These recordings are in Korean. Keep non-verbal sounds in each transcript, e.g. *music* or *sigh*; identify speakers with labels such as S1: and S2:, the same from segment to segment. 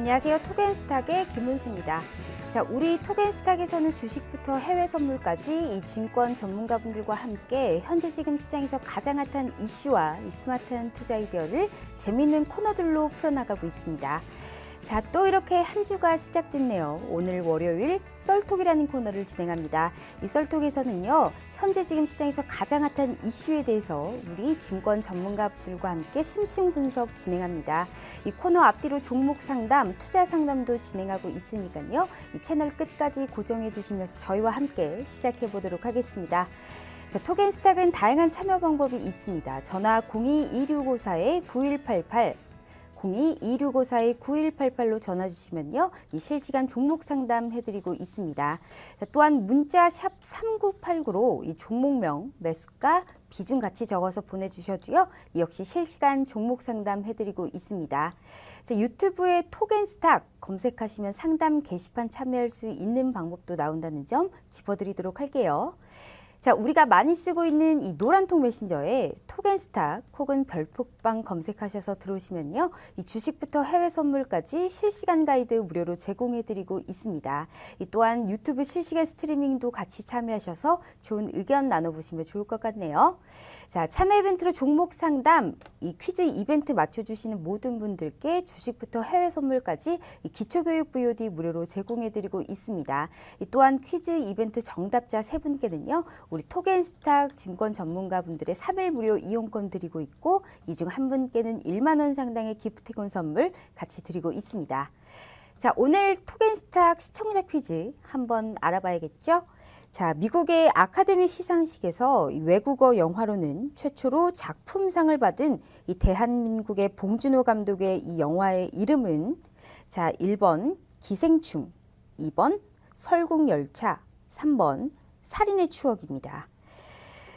S1: 안녕하세요. 토겐스탁의 김은수입니다. 자, 우리 토겐스탁에서는 주식부터 해외 선물까지 이 증권 전문가분들과 함께 현재 지금 시장에서 가장 핫한 이슈와 이 스마트한 투자 아이디어를 재미있는 코너들로 풀어나가고 있습니다. 자, 또 이렇게 한 주가 시작됐네요. 오늘 월요일 썰톡이라는 코너를 진행합니다. 이 썰톡에서는요, 현재 지금 시장에서 가장 핫한 이슈에 대해서 우리 증권 전문가분들과 함께 심층 분석 진행합니다. 이 코너 앞뒤로 종목 상담, 투자 상담도 진행하고 있으니까요. 이 채널 끝까지 고정해 주시면서 저희와 함께 시작해 보도록 하겠습니다. 자, 토겐스탁은 다양한 참여 방법이 있습니다. 전화 02-2654-9188 02-2654-9188로 전화 주시면요. 이 실시간 종목 상담 해드리고 있습니다. 자, 또한 문자 샵 3989로 이 종목명, 매수가, 비중 같이 적어서 보내주셔도요. 이 역시 실시간 종목 상담 해드리고 있습니다. 자, 유튜브에 토겐스탁 검색하시면 상담 게시판 참여할 수 있는 방법도 나온다는 점 짚어드리도록 할게요. 자, 우리가 많이 쓰고 있는 이 노란통 메신저에 토겐스탁 혹은 별폭방 검색하셔서 들어오시면요. 이 주식부터 해외 선물까지 실시간 가이드 무료로 제공해드리고 있습니다. 이 또한 유튜브 실시간 스트리밍도 같이 참여하셔서 좋은 의견 나눠보시면 좋을 것 같네요. 자, 참여 이벤트로 종목 상담, 이 퀴즈 이벤트 맞춰주시는 모든 분들께 주식부터 해외 선물까지 이 기초교육 VOD 무료로 제공해드리고 있습니다. 이 또한 퀴즈 이벤트 정답자 세 분께는요, 우리 토겐스탁 증권 전문가 분들의 3일 무료 이용권 드리고 있고, 이 중 한 분께는 1만 원 상당의 기프티콘 선물 같이 드리고 있습니다. 자, 오늘 토겐스탁 시청자 퀴즈 한번 알아봐야겠죠? 자, 미국의 아카데미 시상식에서 이 외국어 영화로는 최초로 작품상을 받은 이 대한민국의 봉준호 감독의 이 영화의 이름은 자, 1번 기생충, 2번 설국열차, 3번 살인의 추억입니다.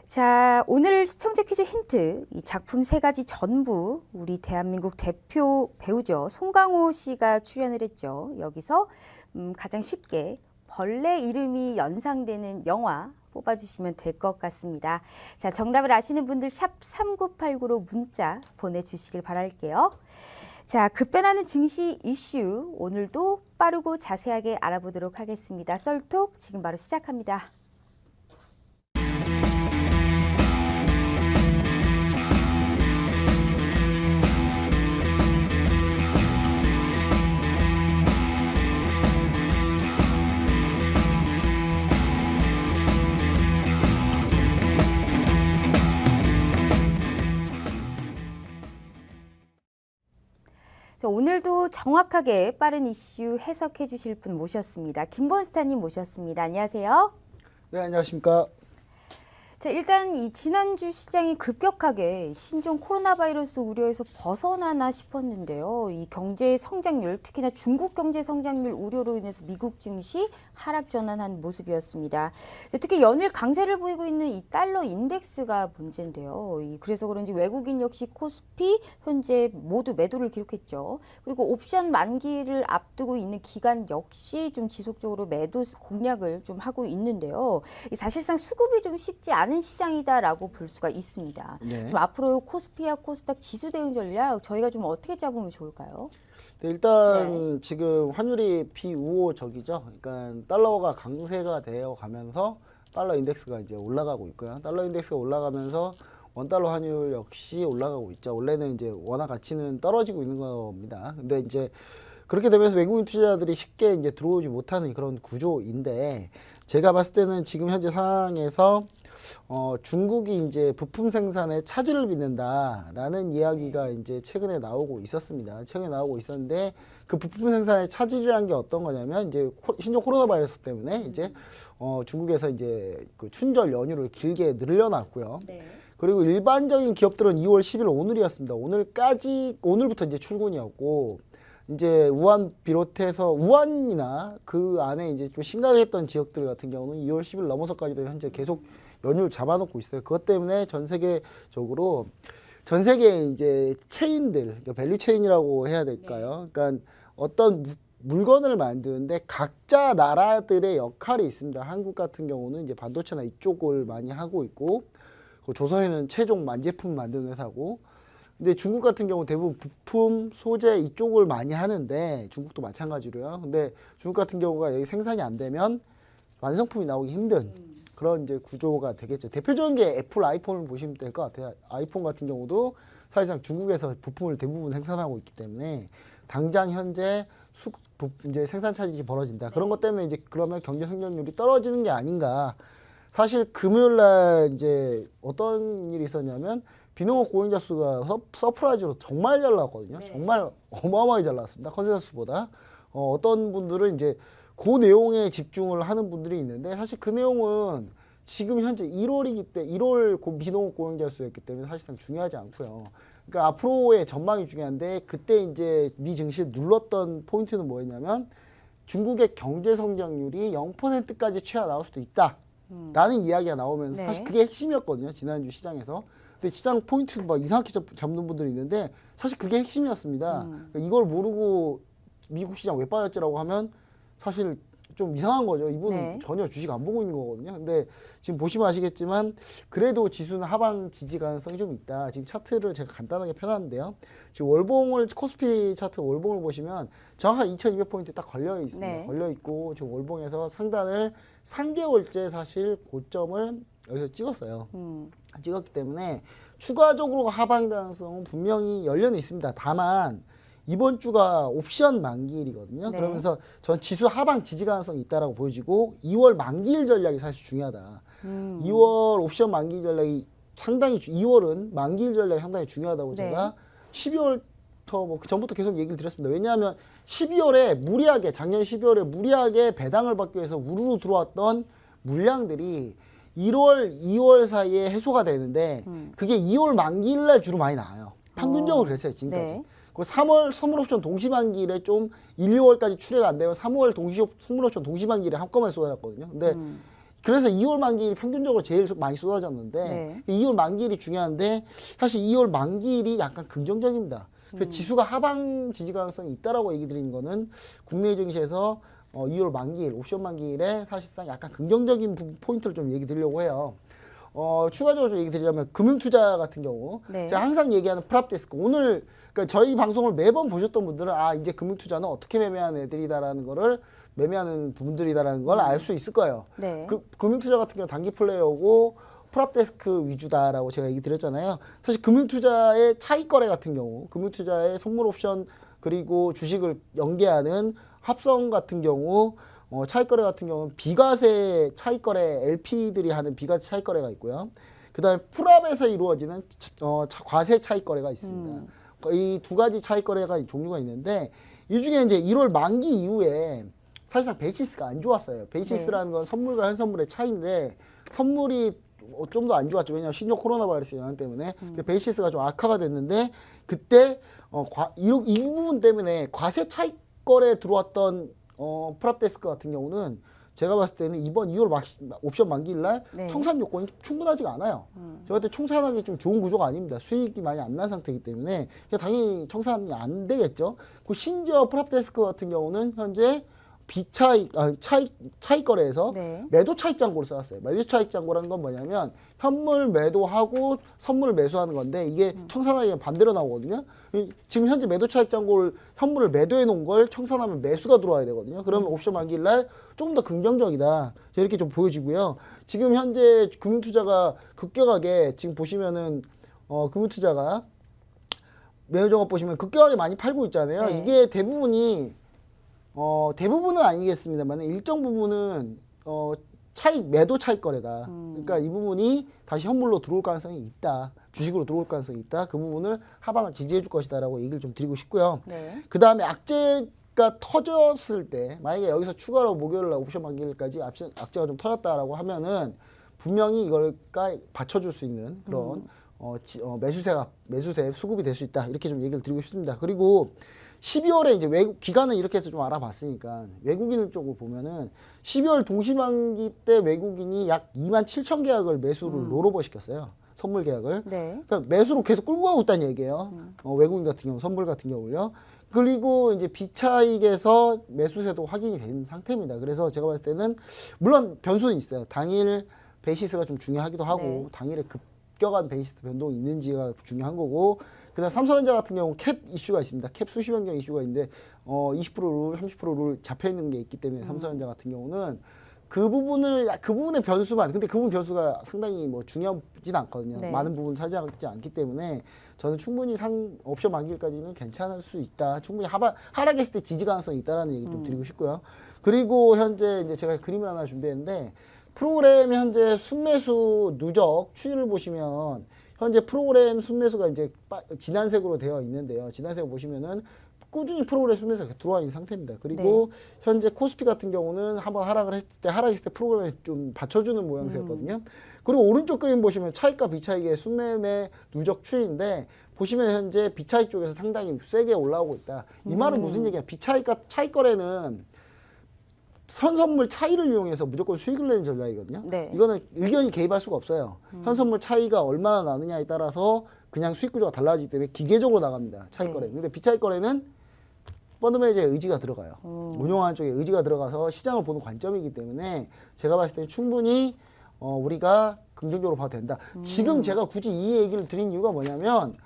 S1: 자, 오늘 시청자 퀴즈 힌트. 이 작품 세 가지 전부 우리 대한민국 대표 배우죠. 송강호 씨가 출연을 했죠. 여기서 음, 가장 쉽게 벌레 이름이 연상되는 영화 뽑아주시면 될 것 같습니다. 자, 정답을 아시는 분들 샵 3989로 문자 보내주시길 바랄게요. 자, 급변하는 증시 이슈 오늘도 빠르고 자세하게 알아보도록 하겠습니다. 썰톡 지금 바로 시작합니다. 오늘도 정확하게 빠른 이슈 해석해 주실 분 모셨습니다. 김본스타님 모셨습니다. 안녕하세요.
S2: 네, 안녕하십니까.
S1: 자, 일단 이 지난주 시장이 급격하게 신종 코로나 바이러스 우려에서 벗어나나 싶었는데요. 이 경제 성장률, 특히나 중국 경제 성장률 우려로 인해서 미국 증시 하락 전환한 모습이었습니다. 자, 특히 연일 강세를 보이고 있는 이 달러 인덱스가 문제인데요. 이 그래서 그런지 외국인 역시 코스피 현재 모두 매도를 기록했죠. 그리고 옵션 만기를 앞두고 있는 기간 역시 좀 지속적으로 매도 공략을 좀 하고 있는데요. 이 사실상 수급이 좀 쉽지 않은 시장이다라고 볼 수가 있습니다.
S2: 네.
S1: 좀 앞으로 코스피와 코스닥 지수 대응 전략 저희가 좀 어떻게 잡으면 좋을까요?
S2: 네, 일단 지금 환율이 비우호적이죠. 그러니까 달러가 강세가 되어 가면서 달러 인덱스가 이제 올라가고 있고요. 달러 인덱스가 올라가면서 원달러 환율 역시 올라가고 있죠. 원래는 이제 원화 가치는 떨어지고 있는 겁니다. 근데 이제 그렇게 되면서 외국인 투자자들이 쉽게 이제 들어오지 못하는 그런 구조인데 제가 봤을 때는 지금 현재 상황에서 어, 중국이 이제 부품 생산에 차질을 빚는다라는 이야기가 이제 최근에 나오고 있었습니다. 최근에 나오고 있었는데 그 부품 생산의 차질이라는 게 어떤 거냐면 이제 코- 신종 코로나 바이러스 때문에 이제 어, 중국에서 이제 그 춘절 연휴를 길게 늘려놨고요.
S1: 네.
S2: 그리고 일반적인 기업들은 2월 10일 오늘이었습니다. 오늘까지 오늘부터 이제 출근이었고 이제 우한 비롯해서 우한이나 그 안에 이제 좀 심각했던 지역들 같은 경우는 2월 10일 넘어서까지도 현재 계속 연휴를 잡아놓고 있어요. 그것 때문에 전 세계적으로 전 세계 이제 체인들, 그러니까 밸류 체인이라고 해야 될까요? 그러니까 어떤 무- 물건을 만드는데 각자 나라들의 역할이 있습니다. 한국 같은 경우는 이제 반도체나 이쪽을 많이 하고 있고 그 조선에는 최종 만제품 만드는 회사고 근데 중국 같은 경우 대부분 부품, 소재 이쪽을 많이 하는데 중국도 마찬가지로요. 근데 중국 같은 경우가 여기 생산이 안 되면 완성품이 나오기 힘든 그런 이제 구조가 되겠죠. 대표적인 게 애플 아이폰을 보시면 될 것 같아요. 아이폰 같은 경우도 사실상 중국에서 부품을 대부분 생산하고 있기 때문에 당장 현재 수, 부, 이제 생산 차질이 벌어진다. 그런 것 때문에 이제 그러면 경제 성장률이 떨어지는 게 아닌가. 사실 금요일 날 이제 어떤 일이 있었냐면 비농업 고용자 수가 서, 서프라이즈로 정말 잘 나왔거든요. 정말 어마어마하게 잘 나왔습니다. 컨센서스보다. 어, 어떤 분들은 이제 그 내용에 집중을 하는 분들이 있는데 사실 그 내용은 지금 현재 1월이기 때문에 1월 고- 비농업 고용자 수였기 때문에 사실상 중요하지 않고요. 그러니까 앞으로의 전망이 중요한데 그때 이제 미 증시를 눌렀던 포인트는 뭐였냐면 중국의 경제 성장률이 0%까지 취하 나올 수도 있다. 라는 이야기가 나오면서
S1: 네.
S2: 사실 그게 핵심이었거든요. 지난주 시장에서. 근데 시장 포인트 막 이상하게 잡- 잡는 분들이 있는데 사실 그게 핵심이었습니다. 그러니까 이걸 모르고 미국 시장 왜 빠졌지라고 하면 사실 좀 이상한 거죠. 이분은
S1: 네.
S2: 전혀 주식 안 보고 있는 거거든요. 근데 지금 보시면 아시겠지만 그래도 지수는 하방 지지 가능성이 좀 있다. 지금 차트를 제가 간단하게 펴놨는데요. 지금 월봉을 코스피 차트 월봉을 보시면 정확한 2200포인트 딱 걸려 있습니다.
S1: 네.
S2: 걸려 있고 지금 월봉에서 상단을 3개월째 사실 고점을 여기서 찍었어요.
S1: 음.
S2: 찍었기 때문에 추가적으로 하방 가능성은 분명히 열려는 있습니다. 다만 이번 주가 옵션 만기일이거든요.
S1: 네.
S2: 그러면서 전 지수 하방 지지 가능성이 있다라고 보여지고 2월 만기일 전략이 사실 중요하다.
S1: 음.
S2: 2월 옵션 만기 전략이 상당히 주- 2월은 만기일 전략이 상당히 중요하다고
S1: 네.
S2: 제가 12월 부터 뭐그 전부터 계속 얘기를 드렸습니다. 왜냐하면 12월에 무리하게 작년 12월에 무리하게 배당을 받기 위해서 우르르 들어왔던 물량들이 1월, 2월 사이에 해소가 되는데 그게 2월 만기일 날 주로 많이 나와요. 평균적으로
S1: 어.
S2: 그랬어요 지금까지.
S1: 네.
S2: 그 3월 선물옵션 동시만기일에 좀 1, 2월까지 출회가 안 되면 3월 동시 선물옵션 동시만기일에 한꺼번에 쏟아졌거든요. 근데
S1: 음.
S2: 그래서 2월 만기일이 평균적으로 제일 소- 많이 쏟아졌는데
S1: 네.
S2: 2월 만기일이 중요한데 사실 2월 만기일이 약간 긍정적입니다.
S1: 음.
S2: 지수가 하방 지지 가능성이 있다라고 얘기 드리는 거는 국내 증시에서 어, 2월 만기일, 옵션 만기일에 사실상 약간 긍정적인 부- 포인트를 좀 얘기 드리려고 해요. 어, 추가적으로 좀 얘기 드리자면 금융투자 같은 경우
S1: 네.
S2: 제가 항상 얘기하는 프랍데스크 오늘 그러니까 저희 방송을 매번 보셨던 분들은 아 이제 금융투자는 어떻게 매매하는 애들이다라는 거를 매매하는 분들이다라는 걸 알 수 있을 거예요.
S1: 네.
S2: 그 금융투자 같은 경우 단기 플레이어고 프랍데스크 위주다라고 제가 얘기 드렸잖아요. 사실 금융투자의 차익 거래 같은 경우, 금융투자의 선물 옵션 그리고 주식을 연계하는 합성 같은 경우, 어, 차익 거래 같은 경우는 비과세 차익 거래 LP들이 하는 비과세 차익 거래가 있고요. 그다음에 프랍에서 이루어지는 어, 차- 과세 차익 거래가 있습니다. 이두 가지 차익 거래가 종류가 있는데 이 중에 이제 1월 만기 이후에 사실상 베이시스가 안 좋았어요. 베이시스라는 건 선물과 현선물의 차이인데 선물이 좀 더 안 좋았죠. 왜냐하면 신종 코로나 바이러스 영향 때문에 그 베이시스가 좀 악화가 됐는데 그때 어, 과, 이, 이 부분 때문에 과세 차익 거래 들어왔던 어, 프랍데스크 같은 경우는 제가 봤을 때는 이번 2월 막, 옵션 만기일 날
S1: 네.
S2: 청산 요건이 충분하지가 않아요. 제가 볼때 청산하기 좀 좋은 구조가 아닙니다. 수익이 많이 안 난 상태이기 때문에 당연히 청산이 안 되겠죠. 그 심지어 프랍데스크 같은 경우는 현재 비차익, 아, 차익, 차익 거래에서
S1: 네.
S2: 매도 차익 잔고를 써왔어요. 매도 차익 잔고라는 건 뭐냐면 현물 매도하고 선물을 매수하는 건데 이게 청산하기엔 반대로 나오거든요. 이- 지금 현재 매도 차익 잔고를 현물을 매도해 놓은 걸 청산하면 매수가 들어와야 되거든요. 그러면 옵션 만기일 날 조금 더 긍정적이다. 이렇게 좀 보여지고요. 지금 현재 금융투자가 급격하게 지금 보시면은 어, 금융투자가 매매종합 보시면 급격하게 많이 팔고 있잖아요.
S1: 네.
S2: 이게 대부분이 어, 대부분은 아니겠습니다만 일정 부분은 어, 차익 매도 차익 거래다. 그러니까 이 부분이 다시 현물로 들어올 가능성이 있다. 주식으로 들어올 가능성이 있다. 그 부분을 하방을 지지해 줄 것이다라고 얘기를 좀 드리고 싶고요.
S1: 네.
S2: 그 다음에 악재가 터졌을 때 만약에 여기서 추가로 목요일 날 옵션 만기일까지 악재- 악재가 좀 터졌다라고 하면은 분명히 이걸 까 받쳐줄 수 있는 그런 어, 지- 어, 매수세가 매수세 수급이 될 수 있다 이렇게 좀 얘기를 드리고 싶습니다. 그리고 12월에 이제 외국 기간을 이렇게 해서 좀 알아봤으니까 외국인 쪽을 보면은 12월 동시만기 때 외국인이 약 2만 7천 계약을 매수를 롤오버 시켰어요. 선물 계약을.
S1: 네.
S2: 그러니까 매수로 계속 끌고 가고 있다는 얘기예요. 어, 외국인 같은 경우, 선물 같은 경우요. 그리고 이제 비차익에서 매수세도 확인이 된 상태입니다. 그래서 제가 봤을 때는 물론 변수는 있어요. 당일 베이시스가 좀 중요하기도 하고
S1: 네.
S2: 당일에 급 급격한 베이스 변동이 있는지가 중요한 거고 그다음 삼성전자 같은 경우 캡 이슈가 있습니다. 캡 수시 변경 이슈가 있는데 어 20%룰, 30%룰 잡혀 있는 게 있기 때문에 삼성전자 같은 경우는 그 부분을 야- 그 부분의 변수만 근데 그 부분 변수가 상당히 뭐 중요하진 않거든요.
S1: 네.
S2: 많은 부분 차지하지 않기 때문에 저는 충분히 상 옵션 만기일까지는 괜찮을 수 있다. 충분히 하바, 하락했을 때 지지 가능성이 있다라는 얘기 좀 드리고 싶고요. 그리고 현재 이제 제가 그림을 하나 준비했는데 프로그램 현재 순매수 누적 추이를 보시면 현재 프로그램 순매수가 이제 빠- 진한색으로 되어 있는데요. 진한색 보시면은 꾸준히 프로그램 순매수가 들어와 있는 상태입니다. 그리고 현재 코스피 같은 경우는 한번 하락을 했을 때 하락했을 때 프로그램에 좀 받쳐주는 모양새였거든요. 그리고 오른쪽 그림 보시면 차익과 비차익의 순매매 누적 추이인데 보시면 현재 비차익 쪽에서 상당히 세게 올라오고 있다. 이 말은 무슨 얘기야? 비차익과 차익 거래는 현선물 차이를 이용해서 무조건 수익을 내는 전략이거든요.
S1: 네.
S2: 이거는 의견이 개입할 수가 없어요. 현선물 차이가 얼마나 나느냐에 따라서 그냥 수익 구조가 달라지기 때문에 기계적으로 나갑니다. 차익
S1: 네.
S2: 거래. 근데 비차익 거래는 펀드 매니저의 의지가 들어가요.
S1: 음.
S2: 운용하는 쪽에 의지가 들어가서 시장을 보는 관점이기 때문에 제가 봤을 때 충분히 어, 우리가 긍정적으로 봐도 된다.
S1: 음.
S2: 지금 제가 굳이 이 얘기를 드린 이유가 뭐냐면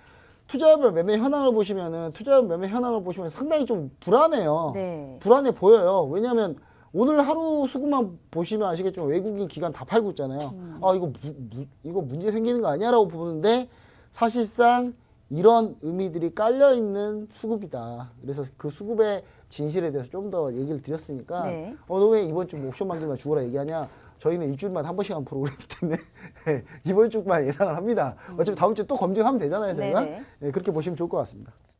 S2: 투자별 매매 현황을 보시면은 투자별 매매 현황을 보시면 상당히 좀 불안해요.
S1: 네.
S2: 불안해 보여요. 왜냐하면 오늘 하루 수급만 보시면 아시겠지만 외국인 기관 다 팔고 있잖아요. 아 이거 무, 무- 이거 문제 생기는 거 아니야라고 보는데 사실상 이런 의미들이 깔려 있는 수급이다. 그래서 그 수급의 진실에 대해서 좀 더 얘기를 드렸으니까
S1: 네.
S2: 어너왜 이번 주 옵션 만들면 죽어라 얘기하냐? 저희는 일주일만 한 번씩 하는 프로그램이기 때문에 *laughs* 이번 주만 예상을 합니다. 어차피 다음 주에 또 검증하면 되잖아요, 저희가. 예, 그렇게 보시면 좋을 것 같습니다.